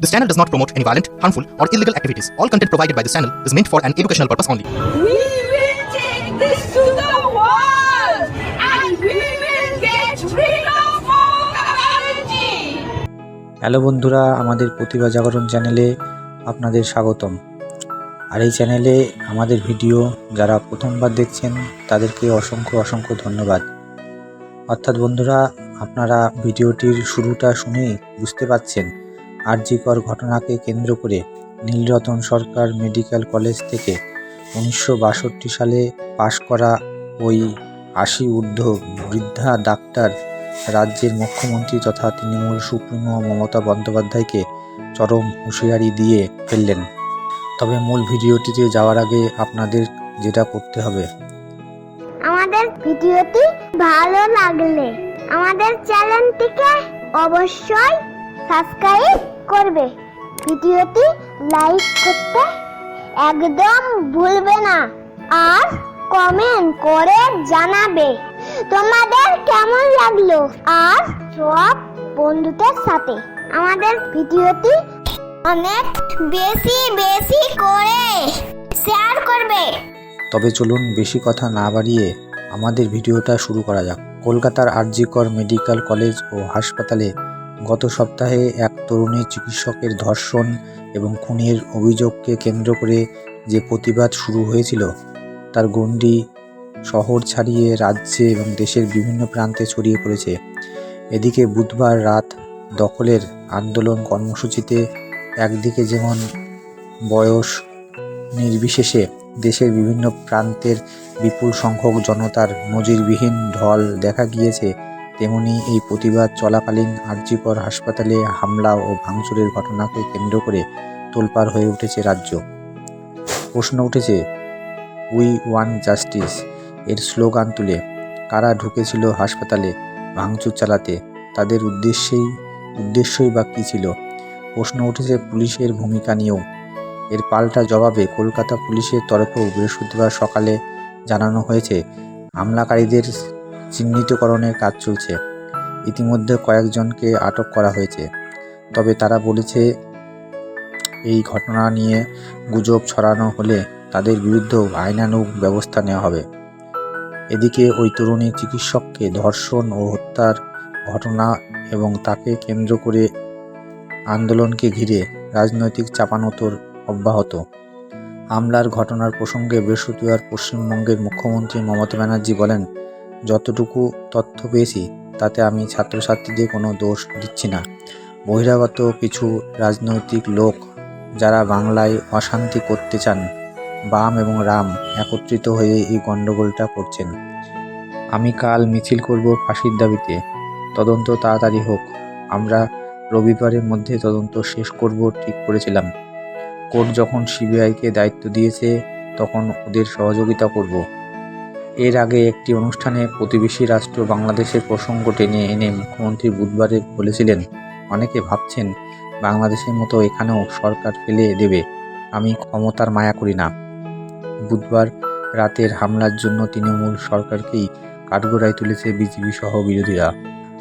This channel does not promote any violent, harmful, or illegal activities. All content provided by this channel is meant for an educational purpose only. We will take this to the world and we will get rid of poverty. Hello বন্ধুরা আমাদের প্রতিভা জাগরণ চ্যানেলে আপনাদের স্বাগতম আর এই চ্যানেলে আমাদের video যারা প্রথমবার দেখছেন তাদেরকে অসংখ্য অসংখ্য ধন্যবাদ অর্থাৎ বন্ধুরা আপনারা ভিডিওটির শুরুটা শুনেই বুঝতে পাচ্ছেন আরজিকর ঘটনাকে কেন্দ্র করে নীলরতন সরকার মেডিকেল কলেজ থেকে উনিশশো বাষট্টি সালে পাশ করা ওই আশি ঊর্ধ্ব বৃদ্ধা ডাক্তার রাজ্যের মুখ্যমন্ত্রী তথা তৃণমূল সুপ্রিমো মমতা বন্দ্যোপাধ্যায়কে চরম হুঁশিয়ারি দিয়ে ফেললেন। তবে মূল ভিডিওটিতে যাওয়ার আগে আপনাদের যেটা করতে হবে। আমাদের ভিডিওটি ভালো লাগলে আমাদের চ্যানেলটিকে অবশ্যই সাবস্ক্রাইব করবে। ভিডিওটি লাইক করতে একদম ভুলবে না। আর কমেন্ট করে জানাবে। তোমাদের কেমন লাগল? আর সব বন্ধুদের সাথে। আমাদের ভিডিওটি অনেক বেশি বেশি করে শেয়ার করবে। তবে চলুন বেশি কথা না বাড়িয়ে আমাদের ভিডিওটা শুরু করা যাক। কলকাতার আরজিকর মেডিকেল কলেজ ও হাসপাতালে গত সপ্তাহে এক তরুণী চিকিৎসকের ধর্ষণ এবং খুনের অভিযোগকে কেন্দ্র করে যে প্রতিবাদ শুরু হয়েছিল, তার গণ্ডি শহর ছাড়িয়ে রাজ্যে এবং দেশের বিভিন্ন প্রান্তে ছড়িয়ে পড়েছে। এদিকে বুধবার রাত দখলের আন্দোলন কর্মসূচিতে একদিকে যেমন বয়স নির্বিশেষে দেশের বিভিন্ন প্রান্তের বিপুল সংখ্যক জনতার নজিরবিহীন ঢল দেখা গিয়েছে তেমনি এই প্রতিবাদ চলাকালীন আরজিকর হাসপাতালে হামলা ও ভাঙচুরের ঘটনাকে কেন্দ্র করে তোলপাড় হয়ে উঠেছে রাজ্য। প্রশ্ন উঠেছে, উই ওয়ান জাস্টিস এর স্লোগান তুলে, কারা ঢুকেছিল হাসপাতালে ভাঙচুর চালাতে? তাদের উদ্দেশ্যেই, উদ্দেশ্যই বা কী ছিল? প্রশ্ন উঠেছে, পুলিশের ভূমিকা নিয়েও। এর পাল্টা জবাবে কলকাতা পুলিশের তরফেও বৃহস্পতিবার সকালে জানানো হয়েছে, হামলাকারীদের চিহ্নিতকরণের কাজ চলছে। ইতিমধ্যে কয়েকজনকে আটক করা হয়েছে। তবে তারা বলেছে, এই ঘটনা নিয়ে গুজব ছড়ানো হলে তাদের বিরুদ্ধেও আইনানুগ ব্যবস্থা নেওয়া হবে। এদিকে ওই তরুণী চিকিৎসককে ধর্ষণ ও হত্যার ঘটনা এবং তাকে কেন্দ্র করে আন্দোলনকে ঘিরে রাজনৈতিক চাপানোতর অব্যাহত। হামলার ঘটনার প্রসঙ্গে বৃহস্পতিবার পশ্চিমবঙ্গের মুখ্যমন্ত্রী মমতা ব্যানার্জি বলেন যতটুকু তথ্য পেয়েছি, তাতে আমি ছাত্রছাত্রীদের কোনো দোষ দিচ্ছি না। বহিরাগত কিছু রাজনৈতিক লোক যারা বাংলায় অশান্তি করতে চান, বাম এবং রাম একত্রিত হয়ে এই গণ্ডগোলটা করছেন। আমি কাল মিছিল করব ফাঁসির দাবিতে। তদন্ত তাড়াতাড়ি হোক। আমরা রবিবারের মধ্যে তদন্ত শেষ করব, ঠিক করেছিলাম। কোর্ট যখন সিবিআইকে দায়িত্ব দিয়েছে, তখন ওদের সহযোগিতা করব। এর আগে একটি অনুষ্ঠানে প্রতিবেশী রাষ্ট্র বাংলাদেশের প্রসঙ্গ টেনে এনে মুখ্যমন্ত্রী বুধবারে বলেছিলেন, অনেকে ভাবছেন বাংলাদেশের মতো এখানেও সরকার ফেলে দেবে। আমি ক্ষমতার মায়া করি না। বুধবার রাতের হামলার জন্য তৃণমূল সরকারকেই কাঠগড়ায় তুলেছে বিজেপি সহ বিরোধীরা।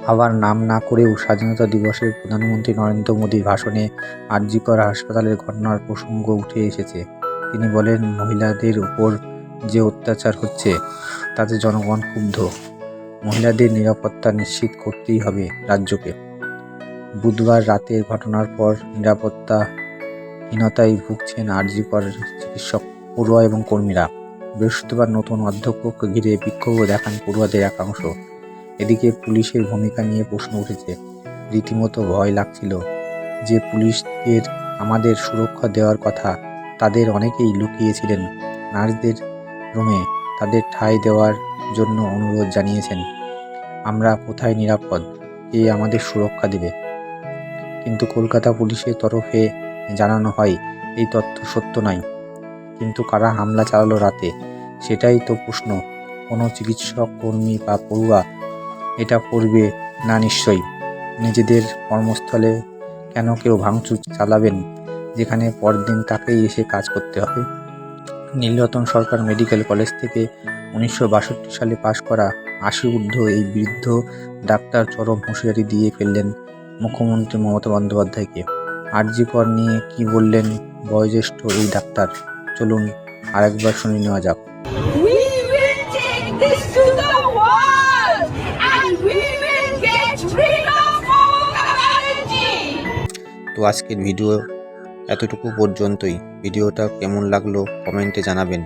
আবার নাম না করেও স্বাধীনতা দিবসের প্রধানমন্ত্রী নরেন্দ্র মোদীর ভাষণে আরজিকর হাসপাতালের ঘটনার প্রসঙ্গ উঠে এসেছে। তিনি বলেন, মহিলাদের উপর যে অত্যাচার হচ্ছে, তাতে জনগণ ক্ষুব্ধ। মহিলাদের নিরাপত্তা নিশ্চিত করতেই হবে রাজ্যকে। বুধবার রাতের ঘটনার পর নিরাপত্তাহীনতায় ভুগছেন আরজিকর চিকিৎসক পড়ুয়া এবং কর্মীরা। বৃহস্পতিবার নতুন অধ্যক্ষকে ঘিরে বিক্ষোভ দেখান পড়ুয়াদের একাংশ। এদিকে পুলিশের ভূমিকা নিয়ে প্রশ্ন উঠেছে। রীতিমতো ভয় লাগছিল যে পুলিশদের আমাদের সুরক্ষা দেওয়ার কথা তাদের অনেকেই লুকিয়েছিলেন। নার্সদের রুমে তাদের ঠাঁই দেওয়ার জন্য অনুরোধ জানিয়েছেন। আমরা কোথায় নিরাপদ? কে আমাদের সুরক্ষা দেবে। কিন্তু কলকাতা পুলিশের তরফে জানানো হয়, এই তথ্য সত্য নয়। কিন্তু কারা হামলা চালালো রাতে, সেটাই তো প্রশ্ন। কোনো চিকিৎসক, কর্মী বা পড়ুয়া এটা করবে না নিশ্চয়ই। নিজেদের কর্মস্থলে কেন কেউ ভাঙচুর চালাবেন? যেখানে পরদিন তাকেই এসে কাজ করতে হবে। নীলরতন সরকার মেডিকেল কলেজ থেকে উনিশশো বাষট্টি সালে পাশ করা আশি ঊর্ধ্ব এই বৃদ্ধ ডাক্তার চরম হুঁশিয়ারি দিয়ে ফেললেন মুখ্যমন্ত্রী মমতা বন্দ্যোপাধ্যায়কে। আরজিকর নিয়ে কি বললেন বয়োজ্যেষ্ঠ এই ডাক্তার? চলুন আরেকবার শুনে নেওয়া যাক. তো আজকের ভিডিও এতটুকু পর্যন্তই। ভিডিওটা কেমন লাগল কমেন্টে জানাবেন।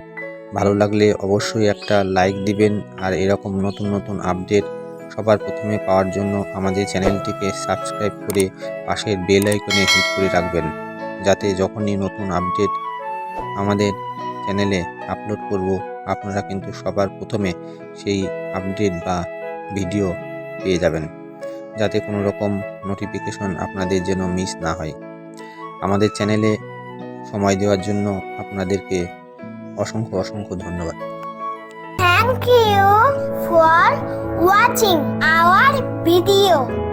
ভালো লাগলে অবশ্যই একটা লাইক দিবেন আর এরকম নতুন নতুন আপডেট সবার প্রথমে পাওয়ার জন্য আমাদের চ্যানেলটিকে সাবস্ক্রাইব করে পাশের বেল আইকনে হিট করে রাখবেন। যাতে যখনই নতুন আপডেট আমাদের চ্যানেলে আপলোড করব, আপনারা কিন্তু সবার প্রথমে সেই আপডেট বা ভিডিও পেয়ে যাবেন। যাতে কোনো রকম নোটিফিকেশন আপনাদের যেন মিস না হয়। আমাদের চ্যানেলে সময় দেওয়ার জন্য আপনাদেরকে অসংখ্য অসংখ্য ধন্যবাদ thank you for watching our video.